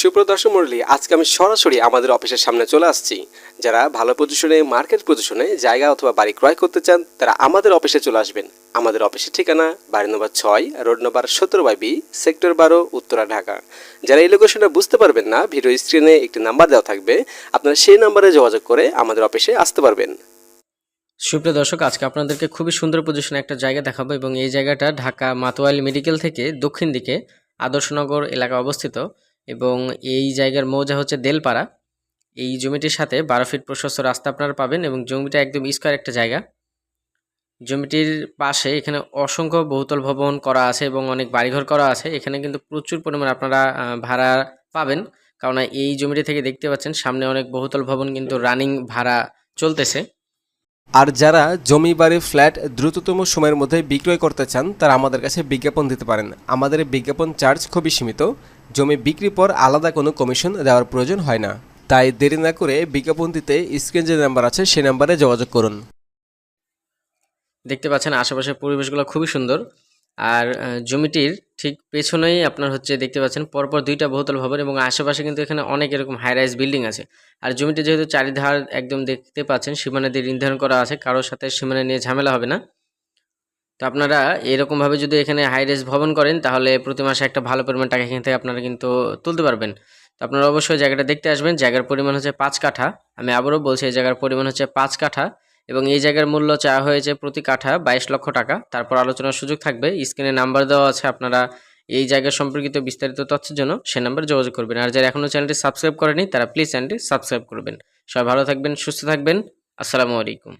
সুপ্রদর্শক মণ্ডলী আজকে আমি সরাসরি আমাদের অফিসের সামনে চলে আসছি। যারা ভালো পজিশনে মার্কেট পজিশনে জায়গা অথবা বাড়ি ক্রয় করতে চান, তারা আমাদের অফিসে চলে আসবেন। আমাদের অফিসের ঠিকানা বাড়ি নম্বর ছয়, রোড নম্বর সতেরো বাই বি, সেক্টর বারো, উত্তরা, ঢাকা। যারা এই লোকেশনটা বুঝতে পারবেন না, ভিডিও স্ক্রিনে একটি নাম্বার দেওয়া থাকবে। আপনারা সেই নাম্বারে যোগাযোগ করে আমাদের অফিসে আসতে পারবেন। সুপ্রিয় দর্শক, আজকে আপনাদেরকে খুবই সুন্দর পজিশনে একটা জায়গা দেখাবো এবং এই জায়গাটা ঢাকা মাতোয়াইল মেডিকেল থেকে দক্ষিণ দিকে আদর্শনগর এলাকা অবস্থিত। এবং এই জায়গার মৌজা হচ্ছে দেলপাড়া। এই জমিটির সাথে বারো ফিট প্রশস্ত রাস্তা আপনারা পাবেন এবং জমিটা একদম স্কোয়ার একটা জায়গা। জমিটির পাশে এখানে অসংখ্য বহুতল ভবন করা আছে এবং অনেক বাড়িঘর করা আছে। এখানে কিন্তু প্রচুর পরিমাণ আপনারা ভাড়া পাবেন। কারণ এই জমিটি থেকে দেখতে পাচ্ছেন সামনে অনেক বহুতল ভবন কিন্তু রানিং ভাড়া চলতেছে। আর যারা জমি বাড়ি, ফ্ল্যাট দ্রুততম সময়ের মধ্যে বিক্রয় করতে চান, তারা আমাদের কাছে বিজ্ঞাপন দিতে পারেন। আমাদের বিজ্ঞাপন চার্জ খুবই সীমিত। জমি বিক্রির পর আলাদা কোনো কমিশন দেওয়ার প্রয়োজন হয় না। তাই দেরি না করে বিজ্ঞাপন দিতে স্ক্রিন যে নাম্বার আছে, সে নাম্বারে যোগাযোগ করুন। দেখতে পাচ্ছেন আশেপাশের পরিবেশগুলো খুবই সুন্দর। আর জমিটির ঠিক পেছনেই আপনার হচ্ছে দেখতে পাচ্ছেন পরপর দুইটা বহুতল ভবন এবং আশেপাশে কিন্তু এখানে অনেক এরকম হাই রাইজ বিল্ডিং আছে। আর জমিটি যেহেতু চারিধার একদম দেখতে পাচ্ছেন, সীমানা দিয়ে নির্ধারণ করা আছে, কারোর সাথে সীমানা নিয়ে ঝামেলা হবে না। আপনারা এরকমভাবে যদি এখানে হাই রাইজ ভবন করেন, তাহলে প্রতি মাসে একটা ভালো পরিমাণ টাকা এখান থেকে আপনারা কিন্তু তুলতে পারবেন। তো আপনারা অবশ্যই জায়গাটা দেখতে আসবেন। জায়গার পরিমাণ হচ্ছে পাঁচ কাঠা। আমি আবারও বলছি, এই জায়গার পরিমাণ হচ্ছে পাঁচ কাঠা এবং এই জায়গার মূল্য চাওয়া হয়েছে প্রতি কাঠা বাইশ লক্ষ টাকা। তারপর আলোচনার সুযোগ থাকবে। স্ক্রিনে নাম্বার দেওয়া আছে আপনারা এই জায়গা সম্পর্কিত বিস্তারিত তথ্যের জন্য সে নাম্বারে যোগাযোগ করবেন। আর যারা এখনও চ্যানেলটি সাবস্ক্রাইব করেনি তারা প্লিজ চ্যানেলটি সাবস্ক্রাইব করবেন। সবাই ভালো থাকবেন, সুস্থ থাকবেন। আসসালামু আলাইকুম।